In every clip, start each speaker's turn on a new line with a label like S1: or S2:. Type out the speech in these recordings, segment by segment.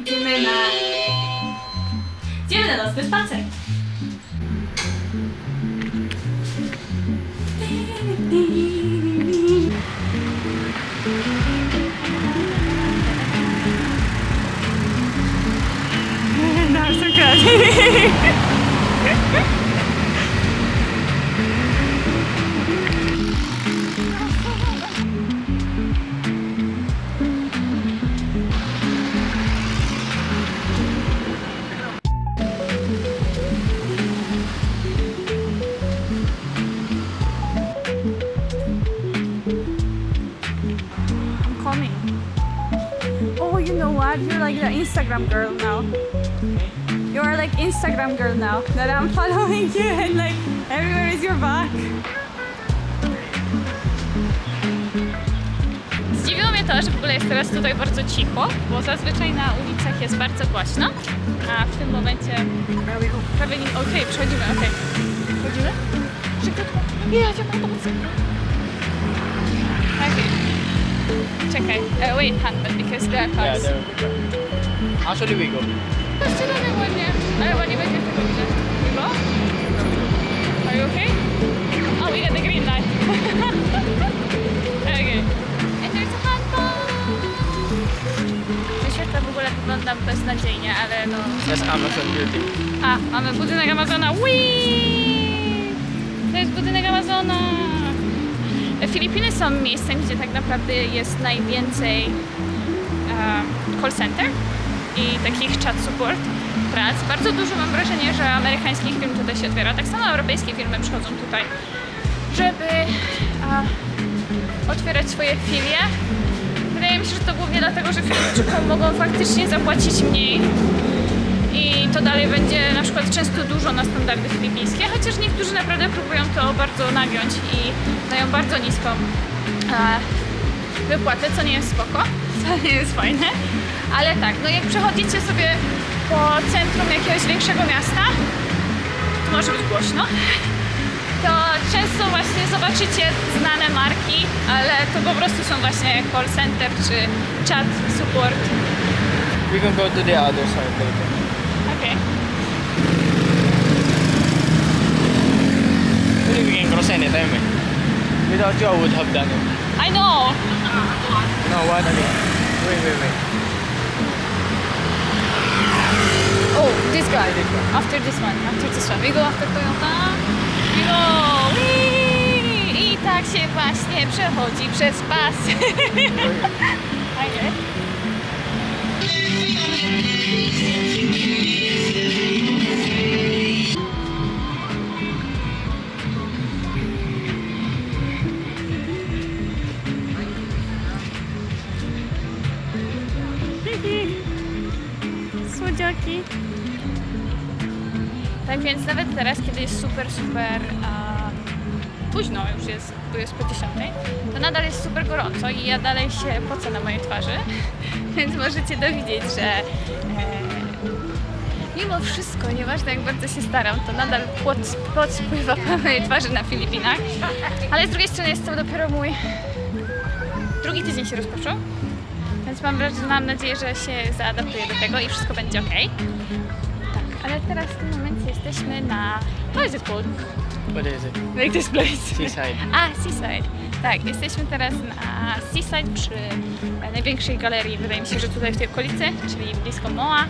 S1: Idziemy na... Idziemy na nocny spacer. Coming. Oh, you know what? You're like the Instagram girl now. You are like Instagram girl now. That I'm following you and like everywhere is your back. Zdziwiło mnie to, że w ogóle jest teraz tutaj bardzo cicho, bo zazwyczaj na ulicach jest bardzo głośno, a w tym momencie prawie nie... Okej, przechodzimy, okej. Przechodzimy? Szybciutko. Jedź, autobus. Okej. Czekaj, uh, wait, handle, because there are
S2: Yeah,
S1: cars.
S2: we go. Actually, we go.
S1: Zaczynamy ładnie, ale ładnie będzie tego widać. You go? Are you okay? Oh, we got the green light. okay. And there's a handball. Te światła w ogóle wygląda beznadziejnie, ale no...
S2: That's Amazon building.
S1: A, mamy budynek Amazona. Whee! To jest budynek Amazona. Filipiny są miejscem, gdzie tak naprawdę jest najwięcej call center i takich chat support prac. Bardzo dużo mam wrażenie, że amerykańskich firm tutaj się otwiera. Tak samo europejskie firmy przychodzą tutaj, żeby otwierać swoje filie. Wydaje mi się, że to głównie dlatego, że Filipińczykom mogą faktycznie zapłacić mniej to dalej będzie na przykład często dużo na standardy filipińskie, chociaż niektórzy naprawdę próbują to bardzo nagiąć i dają bardzo niską e, wypłatę, co nie jest spoko, co nie jest fajne, ale tak, no jak przechodzicie sobie po centrum jakiegoś większego miasta, to może być głośno, to często właśnie zobaczycie znane marki, ale to po prostu są właśnie call center czy chat support.
S2: We can go to the other side later.
S1: Okay.
S2: We can cross anytime. Eh? Without you, I would have done it.
S1: I know.
S2: No, what? Wait, wait, wait.
S1: Oh, this guy. After this one, after this one. We go after Toyota. We go. Whee! I tak się właśnie przechodzi przez pas. Fajnie. Tak więc nawet teraz, kiedy jest super, super późno już jest, bo jest po 10, to nadal jest super gorąco i ja dalej się pocę na mojej twarzy, więc możecie dowiedzieć, że e, mimo wszystko, nieważne jak bardzo się staram, to nadal pot, pot spływa po mojej twarzy na Filipinach, ale z drugiej strony jest to dopiero mój drugi tydzień się rozpoczął, więc mam, wraż- mam nadzieję, że się zaadaptuję do tego i wszystko będzie ok. Tak, ale teraz w tym momencie jesteśmy na... What is it called?
S2: What is it?
S1: Like this place.
S2: Seaside.
S1: A, Seaside. Tak, jesteśmy teraz na Seaside przy największej galerii, wydaje mi się, że tutaj w tej okolicy, czyli blisko Moa.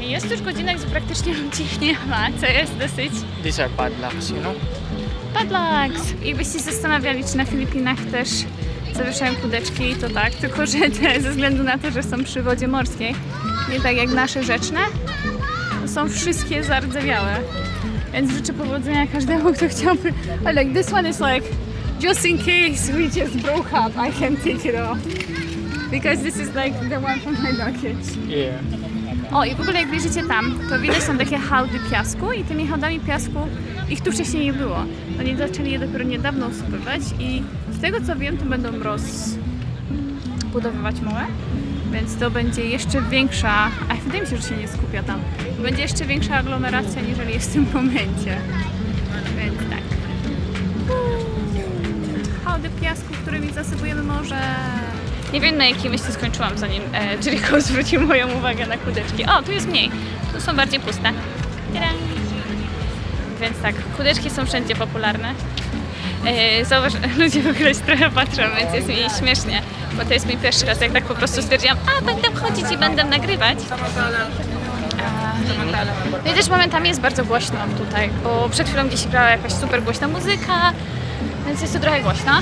S1: Jest już godzina, gdzie praktycznie ludzi nie ma, co jest dosyć
S2: These are padlocks, you know?
S1: Padlocks! Jakbyście się zastanawiali, czy na Filipinach też zawieszają kudeczki, to tak, tylko że te ze względu na to, że są przy wodzie morskiej, nie tak jak nasze rzeczne, to są wszystkie zardzewiałe. Więc życzę powodzenia każdemu, kto chciałby. But like this one is like, just in case we just broke up, I can take it off. Because this is like the one from my luggage.
S2: Yeah.
S1: O, i w ogóle jak wjedziecie tam, to widać są takie hałdy piasku i tymi hałdami piasku ich tu wcześniej nie było. Oni zaczęli je dopiero niedawno usypywać i tego co wiem, to będą rozbudowywać mołę, więc to będzie jeszcze większa, a wydaje mi się, że się nie skupia tam, będzie jeszcze większa aglomeracja niżeli jest w tym momencie. Więc tak. Hałdy piasku, którymi zasypujemy morze. Nie wiem na jakiej myśli skończyłam, zanim e, Jericho zwrócił moją uwagę na kudeczki. O, tu jest mniej. Tu są bardziej puste. Więc tak, kudeczki są wszędzie popularne. E, Zauważ, ludzie w ogóle się trochę patrzą, więc jest mi śmiesznie, bo to jest mój pierwszy raz, jak tak po prostu stwierdziłam, a będę wchodzić i będę nagrywać. A, No i też momentami jest bardzo głośno tutaj, bo przed chwilą gdzieś grała jakaś super głośna muzyka, więc jest tu trochę głośno.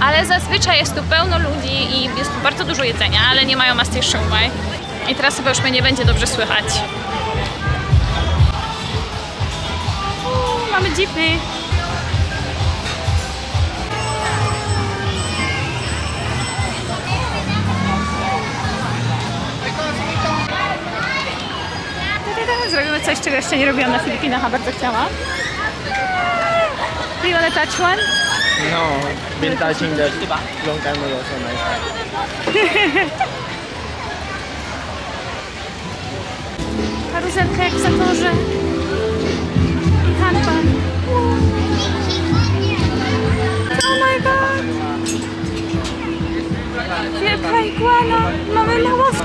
S1: Ale zazwyczaj jest tu pełno ludzi i jest tu bardzo dużo jedzenia, ale nie mają Master Showway. I teraz chyba już mnie nie będzie dobrze słychać. Uuu, mamy jeepy. Zrobimy coś, czego jeszcze nie robiłam na Filipinach, a bardzo chciałam. Do you wanna touch one?
S2: No, been touching that long time ago, so nice.
S1: Karuzelka jak w zatorze. I handpan. Oh my god! Wielka iguana! Mamy mało w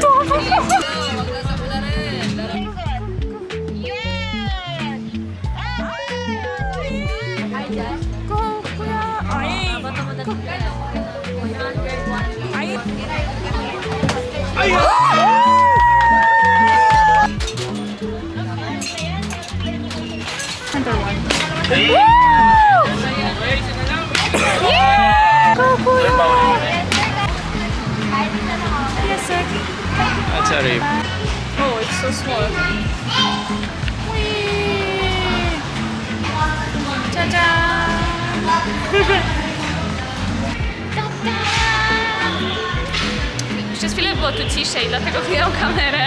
S1: Przez chwilę było tu ciszej, dlatego wyjął kamerę,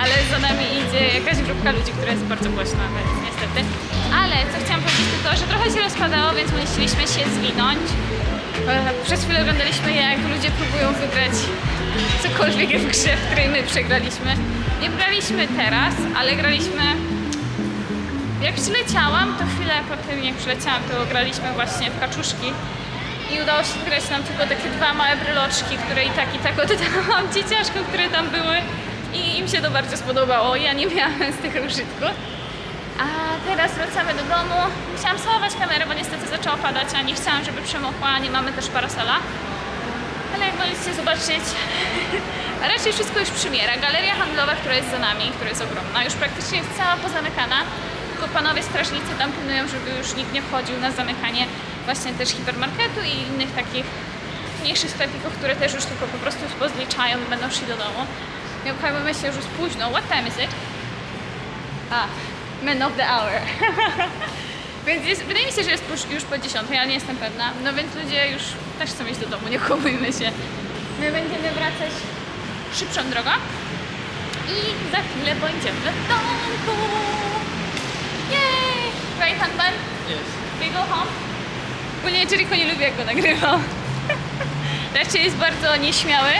S1: ale za nami idzie jakaś grupka ludzi, która jest bardzo głośna, więc niestety. Ale co chciałam powiedzieć to to, że trochę się rozpadało, więc musieliśmy się zwinąć. Przez chwilę oglądaliśmy jak ludzie próbują wygrać cokolwiek w grze, w której my przegraliśmy. Nie graliśmy teraz, ale graliśmy jak przyleciałam, to chwilę po tym jak przyleciałam, to graliśmy właśnie w kaczuszki i udało się wygrać nam tylko takie dwa małe bryloczki, które i tak i tak oddałam dzieciaszkom, które tam były i im się to bardzo spodobało. Ja nie miałam z tego użytku. A teraz wracamy do domu. Musiałam schować kamerę, bo niestety zaczęło padać, a nie chciałam, żeby przemokła. Nie mamy też parasola. Ale jak możecie zobaczyć, raczej wszystko już przymiera. Galeria handlowa, która jest za nami, która jest ogromna, już praktycznie jest cała pozamykana. Tylko panowie strażnicy tam pilnują, żeby już nikt nie wchodził na zamykanie właśnie też hipermarketu i innych takich mniejszych sklepików, które też już tylko po prostu pozliczają i będą szli do domu. I okazujemy się, że już późno. What time is it? A, man of the hour. więc jest, wydaje mi się, że jest już, po 10, ja nie jestem pewna. No więc ludzie już też chcą iść do domu, nie kłopujmy się. My będziemy wracać szybszą drogą i za chwilę będziemy w domku. Yay! Right hand man?
S2: Yes.
S1: We go home? Ogólnie Jericho nie lubi jak go nagrywam. Raczej jest bardzo nieśmiały.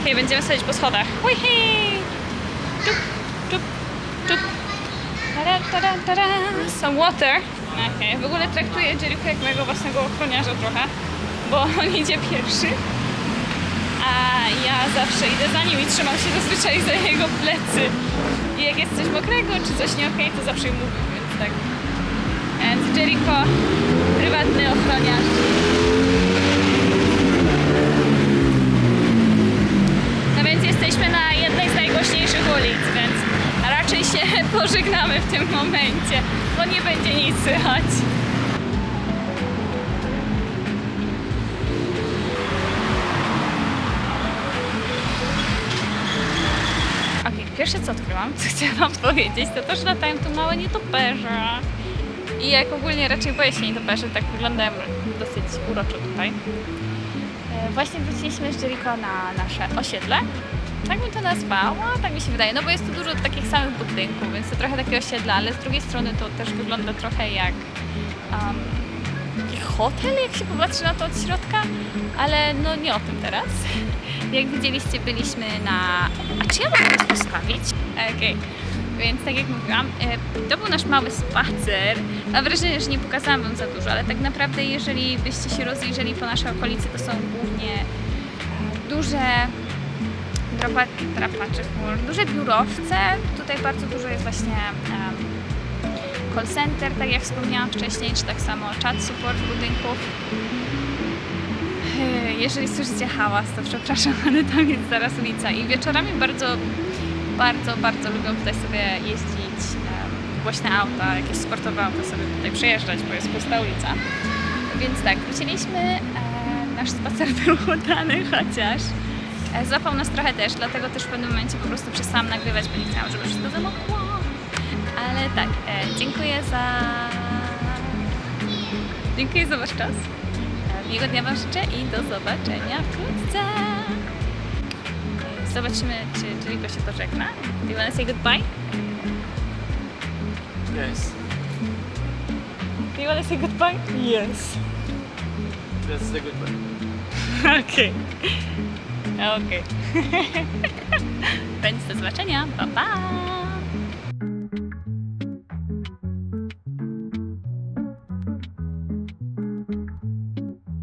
S1: Okej, będziemy schodzić po schodach. Wihi! Tup, tup, tup. Tara, tara, tara. Some water. Okej, w ogóle traktuję Jericho jak mojego własnego ochroniarza trochę, bo on idzie pierwszy. A ja zawsze idę za nim i trzymam się zazwyczaj za jego plecy. I jak jest coś mokrego czy coś nie okej, to zawsze im mówię, więc tak. Więc Jericho, prywatny ochroniarz. No więc jesteśmy na jednej z najgłośniejszych ulic, więc raczej się pożegnamy w tym momencie, bo nie będzie nic słychać. Pierwsze co odkryłam, co chciałam wam powiedzieć, to to, że latają tu małe nietoperze. I jak ogólnie raczej boję się nietoperzy, tak wyglądają dosyć uroczo tutaj. E, Właśnie wróciliśmy z Jericho na nasze osiedle. Tak bym to nazwała, tak mi się wydaje, no bo jest tu dużo takich samych budynków, więc to trochę takie osiedle, ale z drugiej strony to też wygląda trochę jak um, hotel, jak się popatrzy na to od środka, ale no nie o tym teraz. Jak widzieliście, byliśmy na... A czy ja mogę to postawić? Okej. Więc tak jak mówiłam, e, to był nasz mały spacer. Mam wrażenie, że nie pokazałam wam za dużo, ale tak naprawdę jeżeli byście się rozejrzeli po naszej okolicy, to są głównie e, duże drapacze chmur, duże biurowce. Tutaj bardzo dużo jest właśnie em, call center, tak jak wspomniałam wcześniej, czy tak samo chat support budynków. Yy, Jeżeli słyszycie hałas, to przepraszam, ale tam jest zaraz ulica i wieczorami bardzo, bardzo, bardzo lubią tutaj sobie jeździć głośne auta, jakieś sportowe auta sobie tutaj przejeżdżać, bo jest pusta ulica. Więc tak, wróciliśmy, e, nasz spacer był udany, chociaż e, złapał nas trochę też, dlatego też w pewnym momencie po prostu przestałam nagrywać, bo nie chciałam, żeby wszystko zamokło. Ale tak, e, dziękuję za... Dziękuję za Wasz czas. Miłego dnia Wam życzę i do zobaczenia wkrótce. Zobaczymy, czy, czy się pożegna. Do you wanna say goodbye?
S2: Yes.
S1: Do you wanna say goodbye? Yes.
S2: That's the good one.
S1: Okej. Okej. Więc do zobaczenia. Pa, pa!